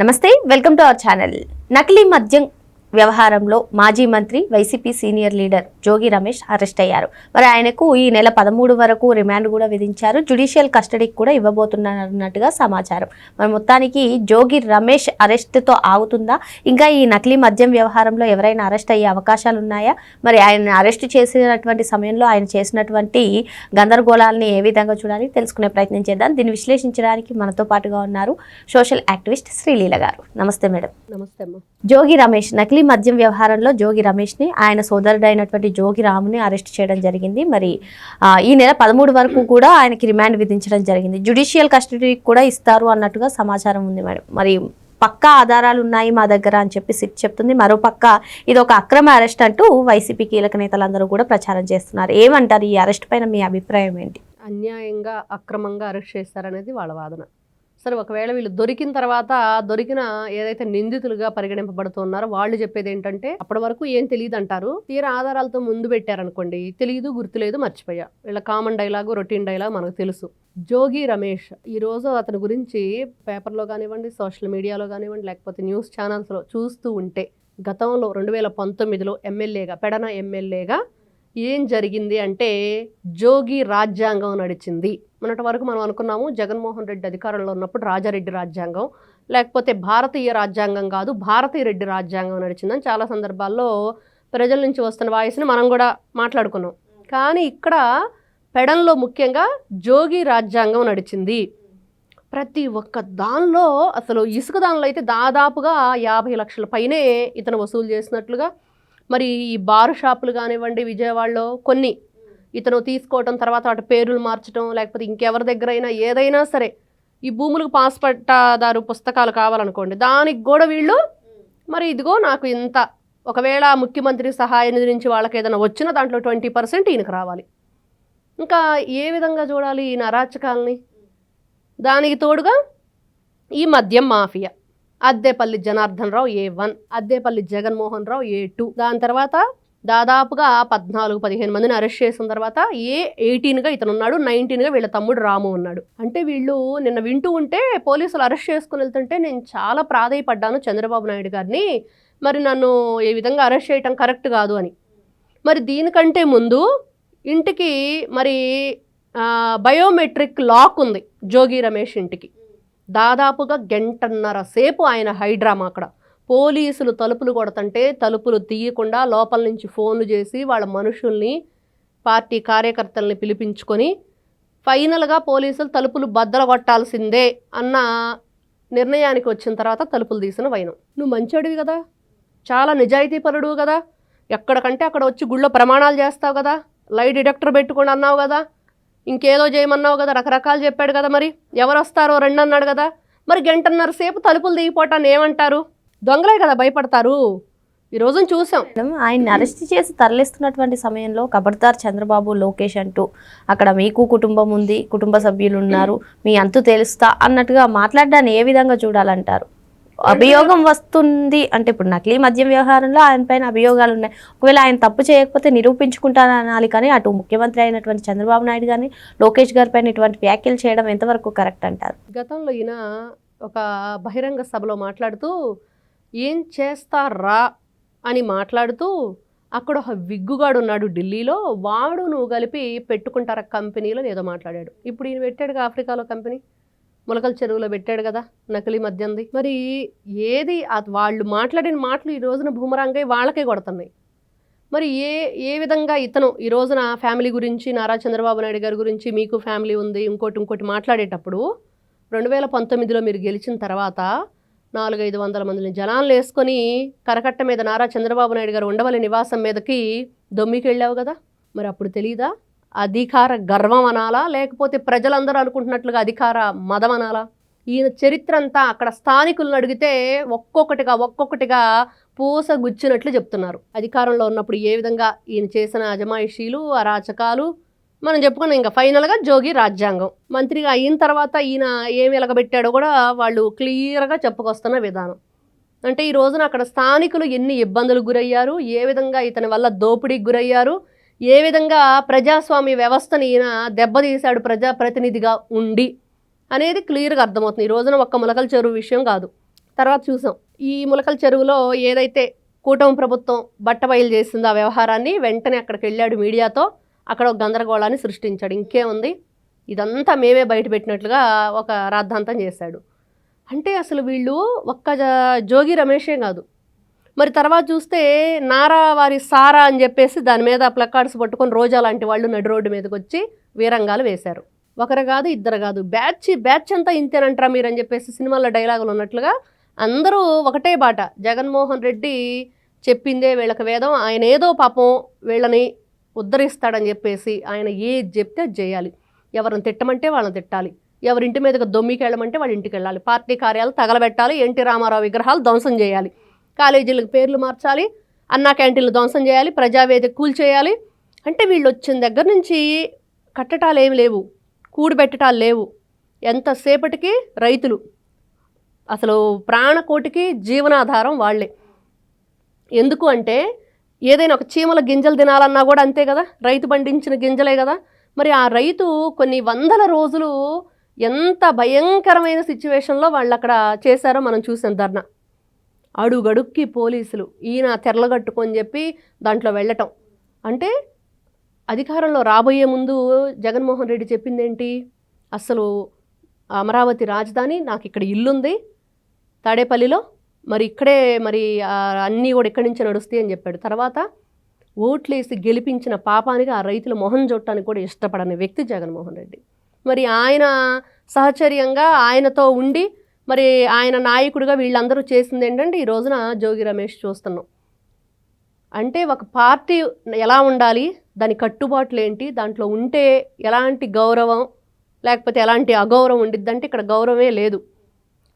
నమస్తే welcome to our channel. నకిలీ మద్యం వ్యవహారంలో మాజీ మంత్రి YCP senior leader Jogi Ramesh arrest అయ్యారు. మరి ఆయనకు ఈ నెల పదమూడు వరకు రిమాండ్ కూడా విధించారు. జుడిషియల్ కస్టడీకి కూడా ఇవ్వబోతున్నట్టుగా సమాచారం. మరి మొత్తానికి జోగి రమేష్ అరెస్ట్తో ఆగుతుందా? ఇంకా ఈ నకిలీ మద్యం వ్యవహారంలో ఎవరైనా అరెస్ట్ అయ్యే అవకాశాలు ఉన్నాయా? మరి ఆయన అరెస్ట్ చేసినటువంటి సమయంలో ఆయన చేసినటువంటి గందరగోళాలని ఏ విధంగా చూడాలి? తెలుసుకునే ప్రయత్నం చేద్దాం. దీన్ని విశ్లేషించడానికి మనతో పాటుగా ఉన్నారు సోషల్ యాక్టివిస్ట్ శ్రీలీల గారు. నమస్తే మేడం. నమస్తే జోగి రమేష్ నకిలీ మద్యం వ్యవహారంలో జోగి రమేష్ని ఆయన సోదరుడైనటువంటి జోగి రాముని అరెస్ట్ చేయడం జరిగింది. మరి ఈ నెల పదమూడు వరకు కూడా ఆయనకి రిమాండ్ విధించడం జరిగింది. జుడిషియల్ కస్టడీకి కూడా ఇస్తారు అన్నట్టుగా సమాచారం ఉంది మేడం. మరి పక్కా ఆధారాలు ఉన్నాయి మా దగ్గర అని చెప్పి సిట్ చెప్తుంది. మరో పక్క ఇది ఒక అక్రమ అరెస్ట్ అంటూ వైసీపీ కీలక నేతలందరూ కూడా ప్రచారం చేస్తున్నారు. ఏమంటారు ఈ అరెస్ట్ పైన మీ అభిప్రాయం ఏంటి? అన్యాయంగా అక్రమంగా అరెస్ట్ చేస్తారనేది వాళ్ళ వాదన. సరే ఒకవేళ వీళ్ళు దొరికిన తర్వాత దొరికిన ఏదైతే నిందితులుగా పరిగణింపబడుతున్నారో వాళ్ళు చెప్పేది ఏంటంటే అప్పటి వరకు ఏం తెలియదు అంటారు తీరా ఆధారాలతో ముందు పెట్టారనుకోండి తెలియదు గుర్తులేదు మర్చిపోయా. వీళ్ళ కామన్ డైలాగు రొటీన్ డైలాగ్ మనకు తెలుసు. జోగి రమేష్ ఈరోజు అతని గురించి పేపర్లో కానివ్వండి సోషల్ మీడియాలో కానివ్వండి లేకపోతే న్యూస్ ఛానల్స్లో చూస్తూ ఉంటే గతంలో రెండు వేల పంతొమ్మిదిలో ఎమ్మెల్యేగా పెడన ఎమ్మెల్యేగా ఏం జరిగింది అంటే జోగి రాజ్యాంగం నడిచింది. మొన్నటి వరకు మనం అనుకున్నాము జగన్మోహన్ రెడ్డి అధికారంలో ఉన్నప్పుడు రాజారెడ్డి రాజ్యాంగం లేకపోతే భారతీయ రాజ్యాంగం కాదు భారతీయ రెడ్డి రాజ్యాంగం నడిచిందని చాలా సందర్భాల్లో ప్రజల నుంచి వస్తున్న వాయిస్ని మనం కూడా మాట్లాడుకున్నాం. కానీ ఇక్కడ పెడంలో ముఖ్యంగా జోగి రాజ్యాంగం నడిచింది. ప్రతి ఒక్క దానిలో అసలు ఇసుక దానిలో అయితే దాదాపుగా యాభై లక్షల పైనే ఇతను వసూలు చేసినట్లుగా మరి ఈ బారు షాపులు కానివ్వండి విజయవాడలో కొన్ని ఇతను తీసుకోవటం తర్వాత వాటి పేర్లు మార్చడం లేకపోతే ఇంకెవరి దగ్గర అయినా ఏదైనా సరే ఈ భూములకు పాస్ పట్టాదారు పుస్తకాలు కావాలనుకోండి దానికి కూడా వీళ్ళు మరి ఇదిగో నాకు ఇంత ఒకవేళ ముఖ్యమంత్రి సహాయ నిధి నుంచి వాళ్ళకి ఏదైనా వచ్చిన దాంట్లో ట్వంటీ పర్సెంట్ ఈయనకు రావాలి. ఇంకా ఏ విధంగా చూడాలి ఈయన అరాచకాలని? దానికి తోడుగా ఈ మద్యం mafia. Addepalli Janardhan Rao A one Addepalli Jaganmohan Rao A two. దాని తర్వాత దాదాపుగా పద్నాలుగు పదిహేను మందిని అరెస్ట్ చేసిన తర్వాత ఏ ఎయిటీన్గా ఇతను ఉన్నాడు నైన్టీన్గా వీళ్ళ తమ్ముడు రాము ఉన్నాడు. అంటే వీళ్ళు నిన్న వింటూ ఉంటే పోలీసులు అరెస్ట్ చేసుకుని వెళ్తుంటే నేను చాలా ప్రాధాయపడ్డాను చంద్రబాబు నాయుడు గారిని. మరి నన్ను ఏ విధంగా అరెస్ట్ చేయటం కరెక్ట్ కాదు అని. మరి దీనికంటే ముందు ఇంటికి మరి బయోమెట్రిక్ లాక్ ఉంది జోగి రమేష్ ఇంటికి. దాదాపుగా గంటన్నర సేపు ఆయన హైడ్రామా అక్కడ. పోలీసులు తలుపులు కొడతంటే తలుపులు తీయకుండా లోపల నుంచి ఫోన్లు చేసి వాళ్ళ మనుషుల్ని పార్టీ కార్యకర్తల్ని పిలిపించుకొని ఫైనల్గా పోలీసులు తలుపులు బద్దలు కొట్టాల్సిందే అన్న నిర్ణయానికి వచ్చిన తర్వాత తలుపులు తీసిన వైనం. నువ్వు మంచోడివి కదా చాలా నిజాయితీపరుడు కదా ఎక్కడికంటే అక్కడ వచ్చి గుళ్ళో ప్రమాణాలు చేస్తావు కదా లై డిటెక్టర్ పెట్టుకొని అన్నావు కదా ఇంకేదో చేయమన్నావు కదా రకరకాలు చెప్పాడు కదా మరి. ఎవరు వస్తారో రెండు అన్నాడు కదా. మరి గంటన్నర సేపు తలుపులు దిగిపోవటాన్ని ఏమంటారు? దొంగలే కదా భయపడతారు. ఈ రోజు చూసాం. ఆయన్ని అరెస్ట్ చేసి తరలిస్తున్నటువంటి సమయంలో కబడ్దార్ చంద్రబాబు లోకేష్ అంటూ అక్కడ మీకు కుటుంబం ఉంది కుటుంబ సభ్యులు ఉన్నారు మీ అంతు తెలుస్తా అన్నట్టుగా మాట్లాడడాన్ని ఏ విధంగా చూడాలంటారు? అభియోగం వస్తుంది. అంటే ఇప్పుడు నకిలీ మద్యం వ్యవహారంలో ఆయన పైన అభియోగాలు ఉన్నాయి. ఒకవేళ ఆయన తప్పు చేయకపోతే నిరూపించుకుంటానని అనాలి కానీ అటు ముఖ్యమంత్రి అయినటువంటి చంద్రబాబు నాయుడు కానీ లోకేష్ గారి పైన ఇటువంటి వ్యాఖ్యలు చేయడం ఎంతవరకు కరెక్ట్ అంటారు? గతంలో ఈయన ఒక బహిరంగ సభలో మాట్లాడుతూ ఏం చేస్తారా? అని మాట్లాడుతూ అక్కడ ఒక విగ్గుగాడు ఉన్నాడు ఢిల్లీలో వాడు నువ్వు కలిపి పెట్టుకుంటారా కంపెనీలో? ఏదో మాట్లాడాడు. ఇప్పుడు ఈయన పెట్టాడుగా ఆఫ్రికాలో కంపెనీ. మొలకల చెరువులో పెట్టాడు కదా నకిలీ మద్యంది. మరి ఏది వాళ్ళు మాట్లాడిన మాటలు ఈ రోజున భూమరాంగై వాళ్ళకే కొడుతున్నాయి. మరి ఏ ఏ విధంగా ఇతను ఈ రోజున ఫ్యామిలీ గురించి నారా చంద్రబాబు నాయుడు గారి గురించి మీకు ఫ్యామిలీ ఉంది ఇంకోటి ఇంకోటి మాట్లాడేటప్పుడు రెండు వేల పంతొమ్మిదిలో మీరు గెలిచిన తర్వాత నాలుగైదు వందల మందిని జనాలు వేసుకొని కరకట్ట మీద నారా చంద్రబాబు నాయుడు గారు ఉండవల్లి నివాసం మీదకి దొమ్మికి వెళ్ళావు కదా. మరి అప్పుడు తెలీదా? అధికార గర్వం అనాలా లేకపోతే ప్రజలందరూ అనుకుంటున్నట్లుగా అధికార మదం అనాలా ఈయన చరిత్ర అంతా అక్కడ స్థానికులను అడిగితే ఒక్కొక్కటిగా ఒక్కొక్కటిగా పూస గుచ్చినట్లు చెప్తున్నారు. అధికారంలో ఉన్నప్పుడు ఏ విధంగా ఈయన చేసిన అజమాయిషీలు అరాచకాలు? మనం చెప్పుకున్నాం ఇంకా ఫైనల్గా జోగి రాజ్యాంగం. మంత్రిగా అయిన తర్వాత ఈయన ఏమి ఎలగబెట్టాడో కూడా వాళ్ళు క్లియర్గా చెప్పుకొస్తున్న విధానం. అంటే ఈ రోజున అక్కడ స్థానికులు ఎన్ని ఇబ్బందులకు గురయ్యారు? ఏ విధంగా ఇతని వల్ల దోపిడీకి గురయ్యారు? ఏ విధంగా ప్రజాస్వామ్య వ్యవస్థని ఈయన దెబ్బతీశాడు ప్రజాప్రతినిధిగా ఉండి అనేది క్లియర్గా అర్థమవుతుంది. ఈ రోజున ఒక్క ములకల చెరువు విషయం కాదు. తర్వాత చూసాం. ఈ ములకల చెరువులో ఏదైతే కూటమి ప్రభుత్వం బట్టబయలు చేసిందో ఆ వ్యవహారాన్ని వెంటనే అక్కడికి వెళ్ళాడు మీడియాతో. అక్కడ ఒక గందరగోళాన్ని సృష్టించాడు. ఇంకేముంది? ఇదంతా మేమే బయటపెట్టినట్లుగా ఒక రాద్ధాంతం చేశాడు. అంటే అసలు వీళ్ళు ఒక్క జోగి రమేషే కాదు. మరి తర్వాత చూస్తే నారా వారి సారా అని చెప్పేసి దాని మీద ప్లకార్డ్స్ పట్టుకొని రోజా లాంటి వాళ్ళు నడి రోడ్డు మీదకి వచ్చి వీరంగాలు వేశారు. ఒకరు కాదు ఇద్దరు కాదు. బ్యాచ్ బ్యాచ్ అంతా ఇంతేనంటారా మీరు అని చెప్పేసి సినిమాలో డైలాగులు ఉన్నట్లుగా అందరూ ఒకటే బాట. జగన్మోహన్ రెడ్డి చెప్పిందే వీళ్ళకి వేదం. ఆయన ఏదో పాపం వీళ్ళని ఉద్ధరిస్తాడని చెప్పేసి ఆయన ఏది చెప్తే అది చేయాలి. ఎవరిని తిట్టమంటే వాళ్ళని తిట్టాలి. ఎవరింటి మీదకి దొమ్మికి వెళ్ళమంటే వాళ్ళ ఇంటికి వెళ్ళాలి. పార్టీ కార్యాలు తగలబెట్టాలి. ఎన్టీ రామారావు విగ్రహాలు ధ్వంసం చేయాలి. కాలేజీలకు పేర్లు మార్చాలి అన్నా క్యాంటీన్లు ధ్వంసం చేయాలి ప్రజావేదిక కూల్చేయాలి అంటే వీళ్ళు వచ్చిన దగ్గర నుంచి కట్టటాలు ఏమి లేవు కూడబెట్టటాలు లేవు. ఎంతసేపటికి రైతులు? అసలు ప్రాణకోటికి జీవనాధారం వాళ్ళే. ఎందుకు అంటే ఏదైనా ఒక చీమల గింజలు తినాలన్నా కూడా అంతే కదా రైతు పండించిన గింజలే కదా. మరి ఆ రైతు కొన్ని వందల రోజులు ఎంత భయంకరమైన సిచ్యువేషన్లో వాళ్ళు అక్కడ చేశారో మనం చూసాం ధర్నా. అడుగడుక్కి పోలీసులు ఈయన తెరలగట్టుకొని చెప్పి దాంట్లో వెళ్ళటం. అంటే అధికారంలో రాబోయే ముందు జగన్మోహన్ రెడ్డి చెప్పిందేంటి? అసలు అమరావతి రాజధాని నాకు ఇక్కడ ఇల్లుంది తాడేపల్లిలో మరి ఇక్కడే మరి అన్నీ కూడా ఇక్కడి నుంచి నడుస్తాయి అని చెప్పాడు. తర్వాత ఓట్లేసి గెలిపించిన పాపానికి ఆ రైతుల మొహం చూడటానికి కూడా ఇష్టపడని వ్యక్తి జగన్మోహన్ రెడ్డి. మరి ఆయన సహచర్యంగా ఆయనతో ఉండి మరి ఆయన నాయకుడిగా వీళ్ళందరూ చేసింది ఏంటంటే ఈ రోజున జోగి రమేష్ చూస్తున్నాం. అంటే ఒక పార్టీ ఎలా ఉండాలి దాని కట్టుబాట్లు ఏంటి దాంట్లో ఉంటే ఎలాంటి గౌరవం లేకపోతే ఎలాంటి అగౌరవం ఉండిద్దంటే ఇక్కడ గౌరవమే లేదు.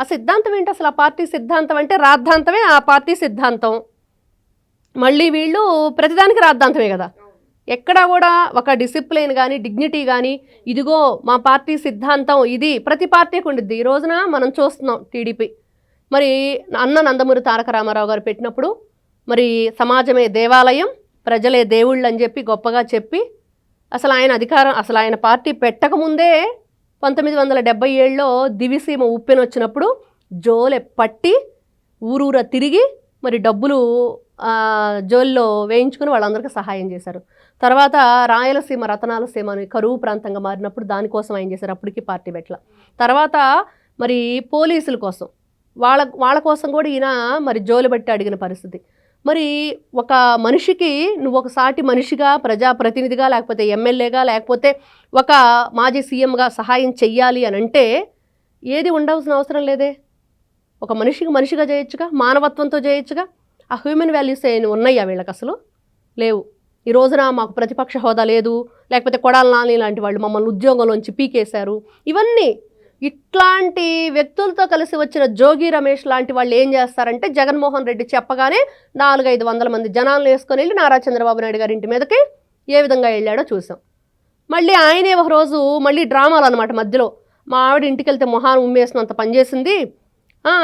ఆ సిద్ధాంతం ఏంటి అసలు? ఆ పార్టీ సిద్ధాంతం అంటే రాద్ధాంతమే ఆ పార్టీ సిద్ధాంతం. మళ్ళీ వీళ్ళు ప్రతిదానికి రాద్ధాంతమే కదా. ఎక్కడ కూడా ఒక డిసిప్లిన్ కానీ డిగ్నిటీ కానీ ఇదిగో మా పార్టీ సిద్ధాంతం ఇది ప్రతి పార్టీకి ఉండిద్ది. ఈ రోజున మనం చూస్తున్నాం టీడీపీ. మరి అన్న నందమూరి తారక రామారావు గారు పెట్టినప్పుడు మరి సమాజమే దేవాలయం ప్రజలే దేవుళ్ళు అని చెప్పి గొప్పగా చెప్పి అసలు ఆయన అధికారం అసలు ఆయన పార్టీ పెట్టకముందే పంతొమ్మిది వందల డెబ్బై ఏడులో దివిసీమ ఉప్పెన వచ్చినప్పుడు జోలె పట్టి ఊరూర తిరిగి మరి డబ్బులు జోల్లో వేయించుకుని వాళ్ళందరికీ సహాయం చేశారు. తర్వాత రాయలసీమ రతనాలసీమ అని కరువు ప్రాంతంగా మారినప్పుడు దానికోసం ఆయన చేశారు. అప్పటికి పార్టీ పెట్టల తర్వాత మరి పోలీసుల కోసం. వాళ్ళ వాళ్ళ కోసం కూడా ఈయన మరి జోలు బట్టి అడిగిన పరిస్థితి. మరి ఒక మనిషికి నువ్వు ఒక సాటి మనిషిగా ప్రజాప్రతినిధిగా లేకపోతే ఎమ్మెల్యేగా లేకపోతే ఒక మాజీ సీఎంగా సహాయం చెయ్యాలి అని అంటే ఏది ఉండవలసిన అవసరం లేదే. ఒక మనిషికి మనిషిగా చేయొచ్చుగా మానవత్వంతో చేయొచ్చుగా ఆ హ్యూమన్ వాల్యూస్ ఏమి ఉన్నాయా వీళ్ళకి అసలు? లేవు. ఈ రోజున మాకు ప్రతిపక్ష హోదా లేదు లేకపోతే కొడాల నాని లాంటి వాళ్ళు మమ్మల్ని ఉద్యోగంలోంచి పీకేశారు. ఇవన్నీ ఇట్లాంటి వ్యక్తులతో కలిసి వచ్చిన జోగి రమేష్ లాంటి వాళ్ళు ఏం చేస్తారంటే జగన్మోహన్ రెడ్డి చెప్పగానే నాలుగైదు వందల మంది జనాలను వేసుకొని వెళ్ళి నారా చంద్రబాబు నాయుడు గారి ఇంటి మీదకి ఏ విధంగా వెళ్ళాడో చూసాం. మళ్ళీ ఆయనే ఒక రోజు మళ్ళీ డ్రామాలు అనమాట మధ్యలో. మా ఆవిడ ఇంటికి వెళ్తే మొహాన్ని ఉమ్మేసినంత పనిచేసింది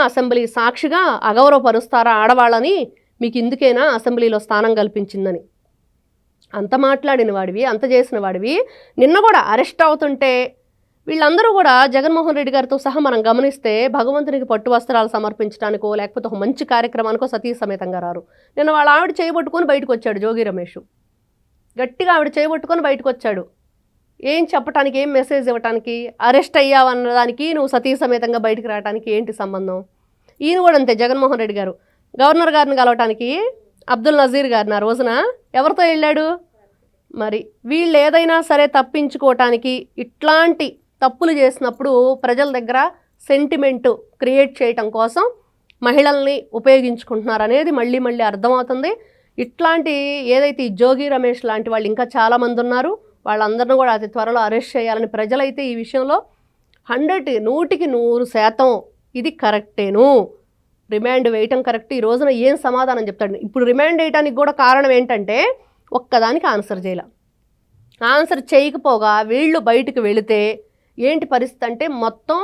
అసెంబ్లీ సాక్షిగా అగౌరవపరుస్తారా ఆడవాళ్ళని మీకు ఇందుకేనా అసెంబ్లీలో స్థానం కల్పించిందని. అంత మాట్లాడిన వాడివి అంత చేసిన వాడివి నిన్న కూడా అరెస్ట్ అవుతుంటే వీళ్ళందరూ కూడా జగన్మోహన్ రెడ్డి గారితో సహా మనం గమనిస్తే భగవంతునికి పట్టు వస్త్రాలు సమర్పించడానికో లేకపోతే ఒక మంచి కార్యక్రమానికో సతీ సమేతంగా రారు. నిన్న వాళ్ళ ఆవిడ చేయబట్టుకొని బయటకు వచ్చాడు జోగి రమేష్. గట్టిగా ఆవిడ చేయబట్టుకొని బయటకు వచ్చాడు. ఏం చెప్పటానికి ఏం మెసేజ్ ఇవ్వటానికి అరెస్ట్ అయ్యావన్నదానికి నువ్వు సతీ సమేతంగా బయటికి రావడానికి ఏంటి సంబంధం? ఈయన కూడా అంతే జగన్మోహన్ రెడ్డి గారు. గవర్నర్ గారిని కలవటానికి అబ్దుల్ నజీర్ గారిని ఆ రోజున ఎవరితో వెళ్ళాడు? మరి వీళ్ళు ఏదైనా సరే తప్పించుకోవటానికి ఇట్లాంటి తప్పులు చేసినప్పుడు ప్రజల దగ్గర సెంటిమెంటు క్రియేట్ చేయటం కోసం మహిళల్ని ఉపయోగించుకుంటున్నారు అనేది మళ్ళీ మళ్ళీ అర్థమవుతుంది. ఇట్లాంటి ఏదైతే ఈ జోగి రమేష్ లాంటి వాళ్ళు ఇంకా చాలామంది ఉన్నారు వాళ్ళందరిని కూడా అతి త్వరలో అరెస్ట్ చేయాలని ప్రజలైతే ఈ విషయంలో హండ్రెడ్ నూటికి నూరు శాతం ఇది కరెక్టేను. రిమాండ్ వేయటం కరెక్ట్ ఈ రోజున ఏం సమాధానం చెప్తాడు? ఇప్పుడు రిమాండ్ వేయటానికి కూడా కారణం ఏంటంటే ఒక్కదానికి ఆన్సర్ చేయాల. ఆన్సర్ చేయకపోగా వీళ్ళు బయటకు వెళితే ఏంటి పరిస్థితి అంటే మొత్తం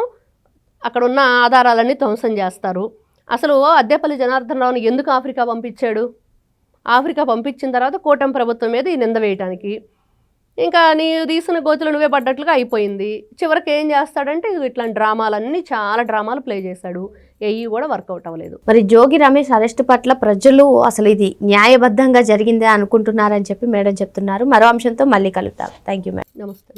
అక్కడ ఉన్న ఆధారాలన్నీ ధ్వంసం చేస్తారు. అసలు అద్దెపల్లి జనార్దన్ రావుని ఎందుకు ఆఫ్రికా పంపించాడు? ఆఫ్రికా పంపించిన తర్వాత కూటమి ప్రభుత్వం మీద ఈ నింద వేయటానికి. ఇంకా నీ తీసుకున్న గోతులు నువ్వే పడ్డట్లుగా అయిపోయింది. చివరికి ఏం చేస్తాడంటే ఇట్లాంటి డ్రామాలన్నీ చాలా డ్రామాలు ప్లే చేశాడు. ఎయ్యి కూడా వర్కౌట్ అవ్వలేదు. మరి జోగి రమేష్ అరెస్ట్ పట్ల ప్రజలు అసలు ఇది న్యాయబద్ధంగా జరిగిందే అనుకుంటున్నారని చెప్పి మేడం చెప్తున్నారు. మరో అంశంతో మళ్ళీ కలుద్దాం. థ్యాంక్ యూ మేడం నమస్తే.